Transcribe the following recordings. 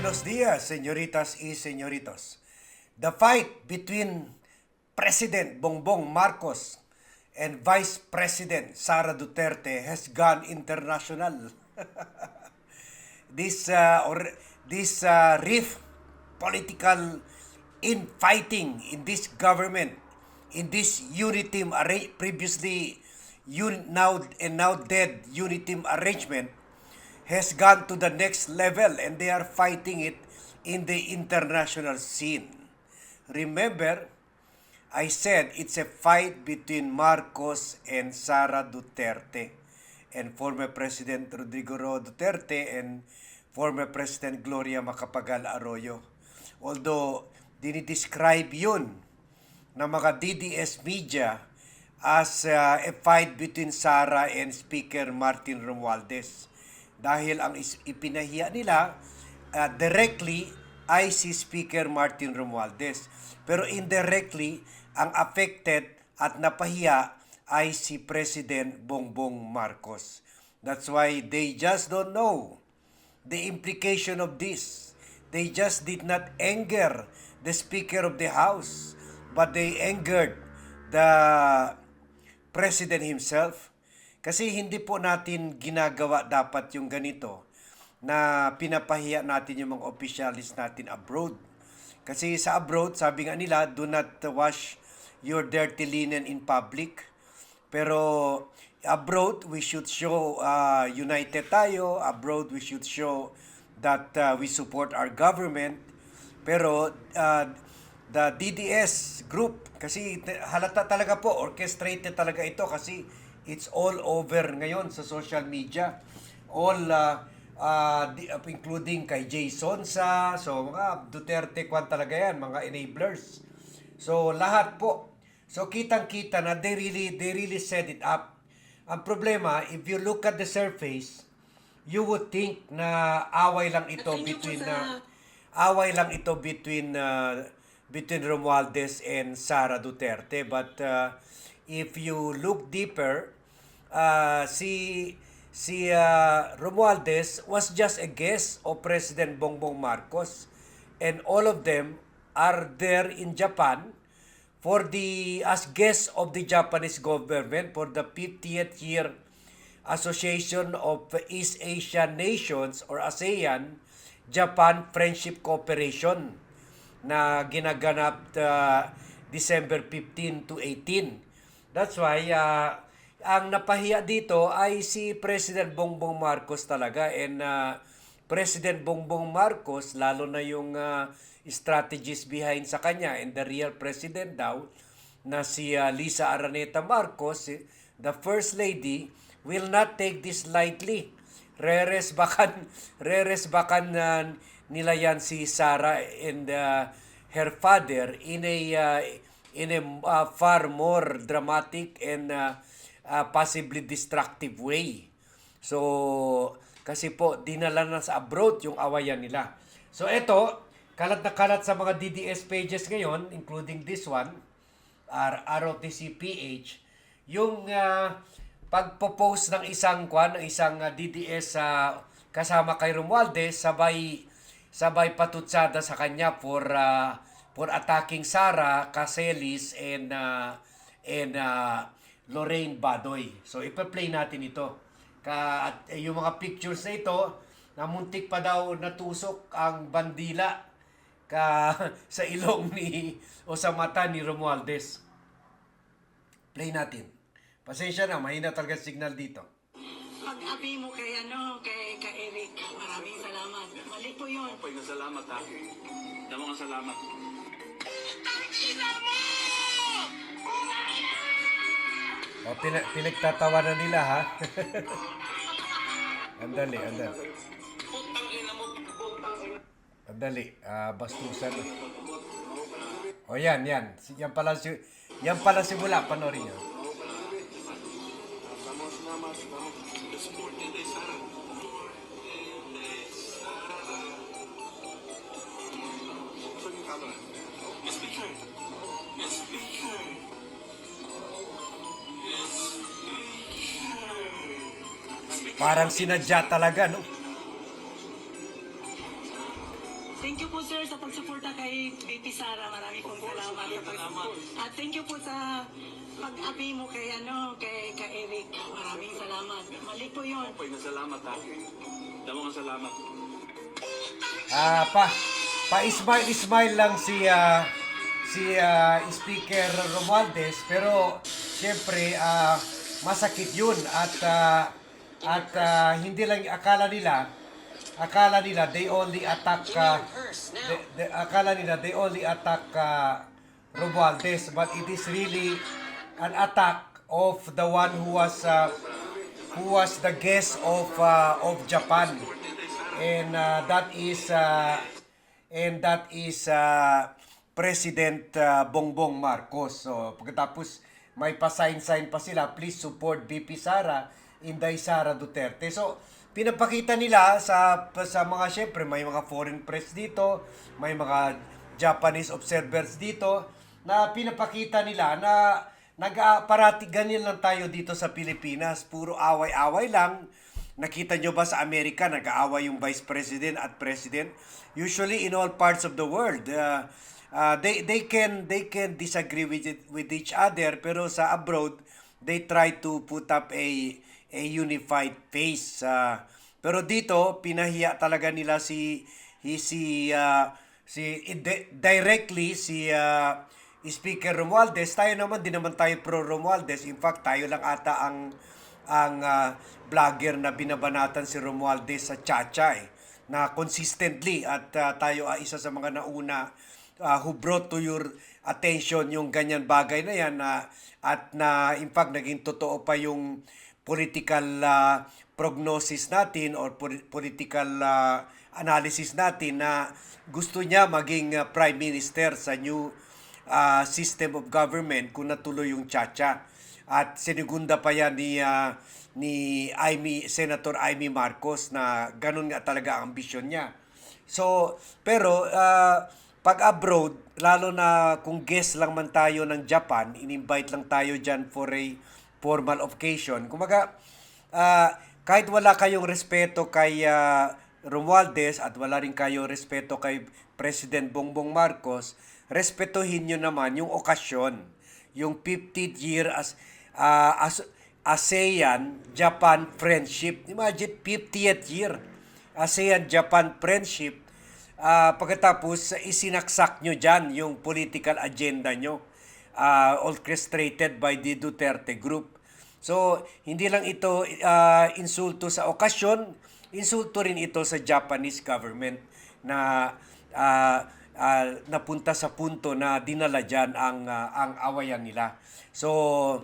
Buenos días, señoritas y señoritos. The fight between President Bongbong Marcos and Vice President Sara Duterte has gone international. this uh, or this uh, rift political infighting in this government in this uniteam arra- previously un- now and now dead uniteam arrangement has gone to the next level and they are fighting it in the international scene. Remember, I said it's a fight between Marcos and Sara Duterte and former President Rodrigo Roa Duterte and former President Gloria Macapagal Arroyo. Although dinidescribe yun ng mga DDS media as uh, a fight between Sara and Speaker Martin Romualdez dahil ang ipinahiya nila uh, directly ay si Speaker Martin Romualdez. Pero indirectly, ang affected at napahiya ay si President Bongbong Marcos. That's why they just don't know the implication of this. They just did not anger the Speaker of the House, but they angered the President himself. Kasi hindi po natin ginagawa dapat yung ganito na pinapahiya natin yung mga officialis natin abroad. Kasi sa abroad, sabi nga nila, do not wash your dirty linen in public. Pero abroad, we should show uh, united tayo. Abroad, we should show that uh, we support our government. Pero uh, the DDS group, kasi halata talaga po, orchestrated talaga ito kasi it's all over ngayon sa social media. All, uh, uh, uh, including kay Jason sa, so mga Duterte kwan talaga yan, mga enablers. So lahat po. So kitang-kita na they really they really set it up. Ang problema, if you look at the surface, you would think na away lang ito po between sa- uh, away lang ito between uh, between Romualdez and Sara Duterte but uh, if you look deeper uh, si si uh, Romualdez was just a guest of President Bongbong Marcos and all of them are there in Japan for the as guests of the Japanese government for the 50th year Association of East Asian Nations or ASEAN Japan Friendship Cooperation na ginaganap uh, December 15 to 18. That's why uh, ang napahiya dito ay si President Bongbong Marcos talaga and uh, President Bongbong Marcos lalo na yung uh, strategies behind sa kanya and the real president daw na si uh, Lisa Araneta Marcos, eh, the first lady will not take this lightly. Reres bakan reres bakan uh, nila yan si Sarah and uh, her father in a uh, in a uh, far more dramatic and uh, uh, possibly destructive way. So, kasi po, dinala na sa abroad yung awayan nila. So, eto, kalat na kalat sa mga DDS pages ngayon, including this one, R- ROTC PH, yung uh, pagpo-post ng isang kwan, ng isang uh, DDS sa kasama kay Romualdez, sabay sabay patutsada sa kanya for uh, for attacking Sara Caselis and uh, and uh, Lorraine Badoy. So ipa-play natin ito. Ka at eh, yung mga pictures na ito, namuntik pa daw natusok ang bandila ka sa ilong ni o sa mata ni Romualdez. Play natin. Pasensya na, mahina talaga signal dito. Pag-api mo kay ano, kay, kay Eric, maraming salamat. Mali po yun. Pag nasalamat ha. Damo salamat. O, pina- pinagtatawanan nila ha. andali, andali. Andali, ah bastusan. O yan, yan. Si- Yan pala si yan pala simula, panoorin nyo. Miss Speaker. Parang sinadya talaga, no? Thank you po sir sa pagsuporta kay BP Sara. Marami pong salamat. At thank you po sa pag-api mo kay ano, kay, kay Eric. Maraming salamat. Mali po yun. Pag nasalamat ha. Damo nga salamat. Ah, pa pa-smile smile lang si ah, si ah, Speaker Romualdez pero siyempre ah, masakit 'yun at ah, at ah, hindi lang akala nila akala nila they only attack ah, they- they- akala nila they only attack ah, Romualdez but it is really an attack of the one who was ah, who was the guest of uh, of Japan. And uh, that is uh, and that is uh, President uh, Bongbong Marcos. So pagkatapos may pa-sign-sign pa sila, please support BP Sara, Inday Sara Duterte. So pinapakita nila sa sa mga syempre may mga foreign press dito, may mga Japanese observers dito na pinapakita nila na nag parati ganyan lang tayo dito sa Pilipinas, puro away-away lang. Nakita nyo ba sa Amerika, nag-aaway yung Vice President at President? Usually in all parts of the world, uh, uh, they they can they can disagree with it, with each other pero sa abroad they try to put up a a unified face. Uh, pero dito pinahiya talaga nila si si uh, si di- directly si uh, Speaker Romualdez. Tayo naman din naman tayo pro Romualdez. In fact, tayo lang ata ang ang ah, vlogger na binabanatan si Romualdez sa Chacha eh, na consistently at ah, tayo ay isa sa mga nauna ah, who brought to your attention yung ganyan bagay na yan na at na in fact naging totoo pa yung political ah, prognosis natin or poli- political ah, analysis natin na gusto niya maging ah, prime minister sa new ah, system of government kung natuloy yung Chacha. At sinigunda pa yan ni ah, ni Amy, Senator Amy Marcos na ganun nga talaga ang ambisyon niya. So, pero ah, pag abroad, lalo na kung guest lang man tayo ng Japan, in-invite lang tayo dyan for a formal occasion. Kumaga, ah, kahit wala kayong respeto kay ah, Romualdez at wala rin kayo respeto kay President Bongbong Marcos, respetuhin nyo naman yung okasyon, yung 50th year as, ah, as ASEAN-Japan friendship. Imagine, 50th year ASEAN-Japan friendship. Ah, pagkatapos, isinaksak nyo dyan yung political agenda nyo ah, orchestrated by the Duterte Group. So, hindi lang ito ah, insulto sa okasyon, insulto rin ito sa Japanese government na ah, ah, napunta sa punto na dinala dyan ang, ah, ang awayan nila. So,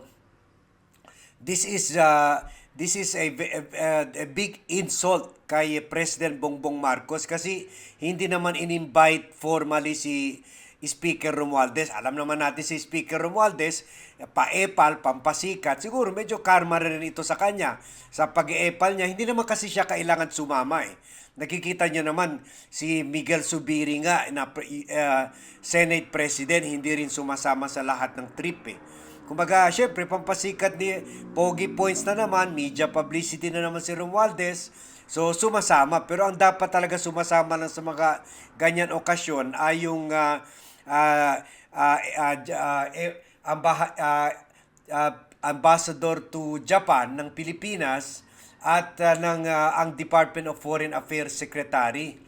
this is uh, this is a, a- a big insult kay President Bongbong Marcos kasi hindi naman in-invite formally si Speaker Romualdez. Alam naman natin si Speaker Romualdez, pa-epal, pampasikat. Siguro medyo karma rin ito sa kanya. Sa pag-epal niya, hindi naman kasi siya kailangan sumama eh. Nakikita niyo naman si Miguel Subiri nga na uh, Senate President, hindi rin sumasama sa lahat ng trip eh. Kumbaga, syempre, pampasikat ni Pogi Points na naman, media publicity na naman si Romualdez. So, sumasama. Pero ang dapat talaga sumasama lang sa mga ganyan okasyon ay yung ah, ah, ah, ah, ah, eh, ah, ah, ambassador to Japan ng Pilipinas at ah, ng ah, ang Department of Foreign Affairs Secretary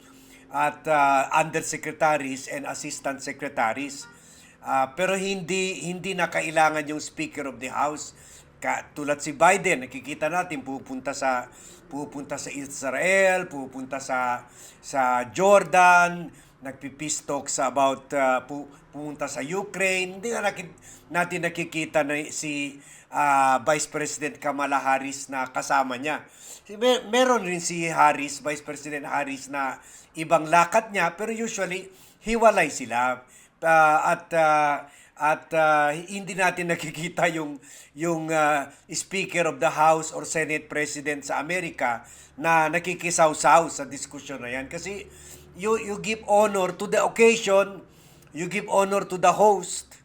at ah, undersecretaries and assistant secretaries. Ah, pero hindi hindi na kailangan yung Speaker of the House. Ka, tulad si Biden, nakikita natin pupunta sa pupunta sa Israel, pupunta sa sa Jordan, nagpipistok sa about ah, pu, pumunta sa Ukraine. Hindi na nakit, natin nakikita na si ah, Vice President Kamala Harris na kasama niya. Mer- meron rin si Harris, Vice President Harris na ibang lakat niya pero usually hiwalay sila. Ah, at ah, at ah, hindi natin nakikita yung yung ah, Speaker of the House or Senate President sa Amerika na nakikisaw-saw sa diskusyon na yan kasi you you give honor to the occasion, you give honor to the host,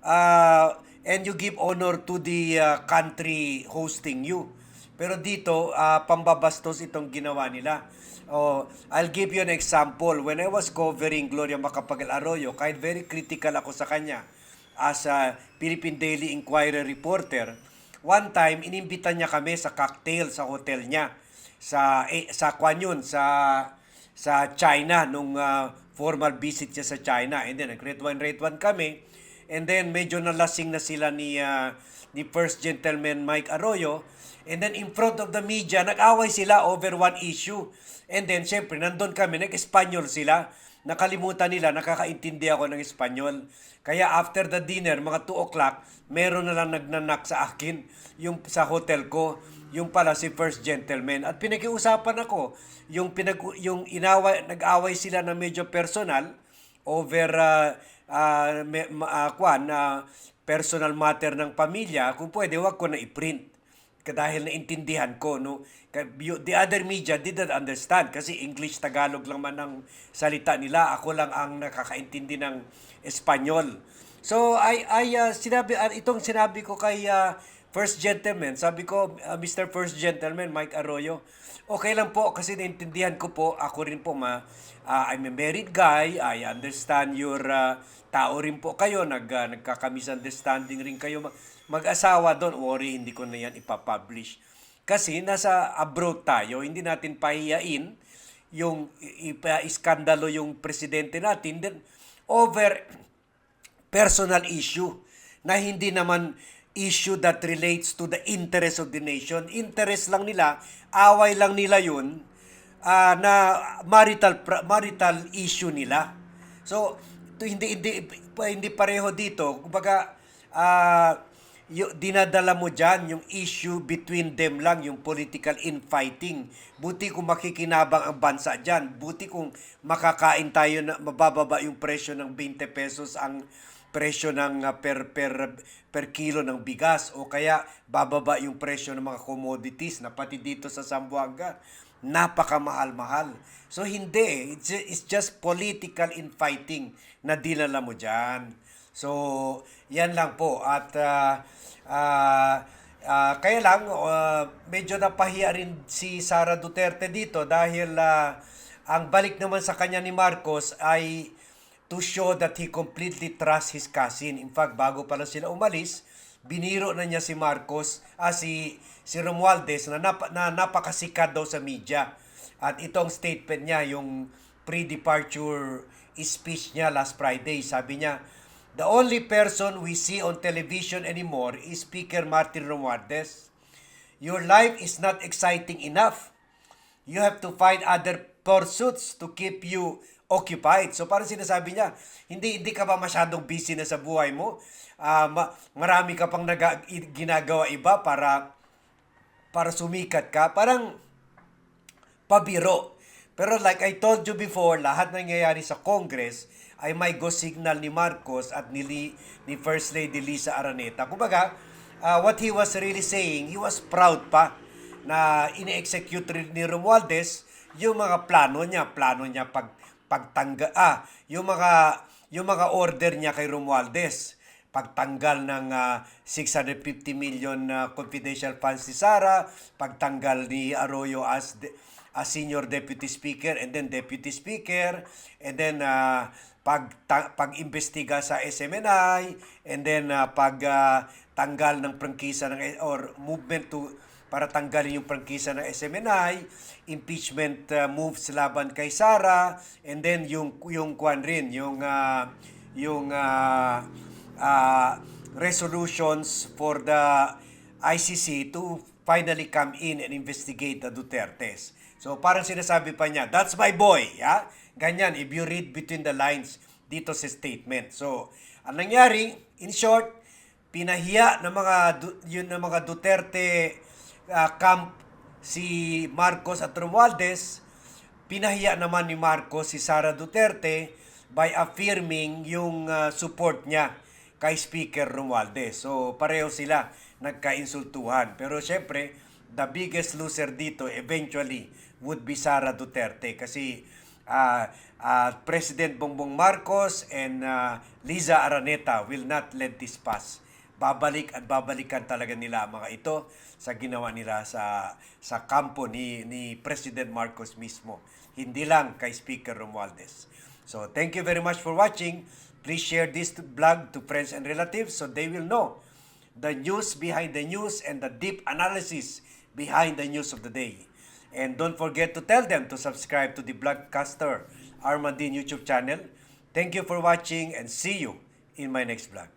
uh, and you give honor to the uh, country hosting you. Pero dito, ah, pambabastos itong ginawa nila. Oh, I'll give you an example. When I was covering Gloria Macapagal Arroyo, kahit very critical ako sa kanya as a Philippine Daily Inquirer reporter, one time, inimbitan niya kami sa cocktail sa hotel niya sa eh, sa kwan yun, sa sa China nung ah, formal visit niya sa China. And then nag-rate one rate one kami. And then medyo nalasing na sila ni ah, ni first gentleman Mike Arroyo. And then in front of the media nag-away sila over one issue. And then syempre nandun kami nag-Espanyol sila nakalimutan nila nakakaintindi ako ng Espanyol. Kaya after the dinner mga 2 o'clock meron na lang nagnanak sa akin yung sa hotel ko. Yung pala si first gentleman. At pinag-iusapan ako. Yung pinag yung inaway nag-away sila na medyo personal over uh, uh, me, ah, kwan na personal matter ng pamilya. Kung pwede wag ko na i-print dahil naintindihan ko no? The other media didn't understand kasi English Tagalog lang man ang salita nila. Ako lang ang nakakaintindi ng Espanyol. So I I uh, sinabi uh, itong sinabi ko kay uh, First Gentleman sabi ko uh, Mr. First Gentleman Mike Arroyo okay lang po kasi naintindihan ko po. Ako rin po ma uh, I'm a married guy. I understand your uh, tao rin po kayo. Nag uh, nagkaka-misunderstanding rin kayo mag-asawa doon worry hindi ko na yan ipapublish kasi nasa abroad tayo hindi natin pahiyain yung ipa-iskandalo yung presidente natin then over personal issue na hindi naman issue that relates to the interest of the nation. Interest lang nila, away lang nila yun ah, na marital marital issue nila. So, to, hindi hindi hindi pareho dito. Kumbaga ah, yung dinadala mo diyan yung issue between them lang, yung political infighting. Buti kung makikinabang ang bansa diyan. Buti kung makakain tayo na mabababa yung presyo ng 20 pesos ang presyo ng uh, per per per kilo ng bigas o kaya bababa yung presyo ng mga commodities na pati dito sa Zamboanga napakamahal-mahal. So hindi, it's, ju- it's just political infighting na dinala mo diyan. So yan lang po at uh, uh, uh, kaya lang uh, medyo napahiya rin si Sara Duterte dito dahil uh, ang balik naman sa kanya ni Marcos ay to show that he completely trusts his cousin. In fact, bago pala sila umalis, biniro na niya si Marcos, ah, si, si Romualdez na, nap, na napakasikat daw sa media. At itong statement niya, yung pre-departure speech niya last Friday, sabi niya, The only person we see on television anymore is Speaker Martin Romualdez. Your life is not exciting enough you have to find other pursuits to keep you occupied. So parang sinasabi niya, hindi hindi ka ba masyadong busy na sa buhay mo? Ah, ma- marami ka pang naga- ginagawa iba para para sumikat ka. Parang pabiro. Pero like I told you before, lahat ng nangyayari sa Congress ay may go signal ni Marcos at ni, Li- ni First Lady Lisa Araneta. Kumbaga, uh, what he was really saying, he was proud pa na ine-execute rin ni Romualdez yung mga plano niya, plano niya pag pagtangga ah, yung mga yung mga order niya kay Romualdez pagtanggal ng ah, 650 million na confidential funds ni Sara, pagtanggal ni Arroyo as de- as senior deputy speaker and then deputy speaker and then ah, pag pag-imbestiga sa SMNI and then ah, pag ah, tanggal ng prangkisa ng or movement to para tanggalin yung prangkisa ng SMNI, impeachment uh, moves laban kay Sara, and then yung yung kwan rin, yung uh, yung uh, uh, resolutions for the ICC to finally come in and investigate the Dutertes. So parang sinasabi pa niya, that's my boy, ya? Ganyan, if you read between the lines dito sa statement. So, ang nangyari, in short, pinahiya ng mga yun ng mga Duterte ah, camp si Marcos at Romualdez pinahiya naman ni Marcos si Sara Duterte by affirming yung ah, support niya kay Speaker Romualdez. So pareho sila nagkainsultuhan. Pero syempre, the biggest loser dito eventually would be Sara Duterte kasi ah, ah, President Bongbong Marcos and ah, Liza Araneta will not let this pass babalik at babalikan talaga nila mga ito sa ginawa nila sa sa kampo ni ni President Marcos mismo. Hindi lang kay Speaker Romualdez. So thank you very much for watching. Please share this to- vlog to friends and relatives so they will know the news behind the news and the deep analysis behind the news of the day. And don't forget to tell them to subscribe to the Vlogcaster Armandin YouTube channel. Thank you for watching and see you in my next vlog.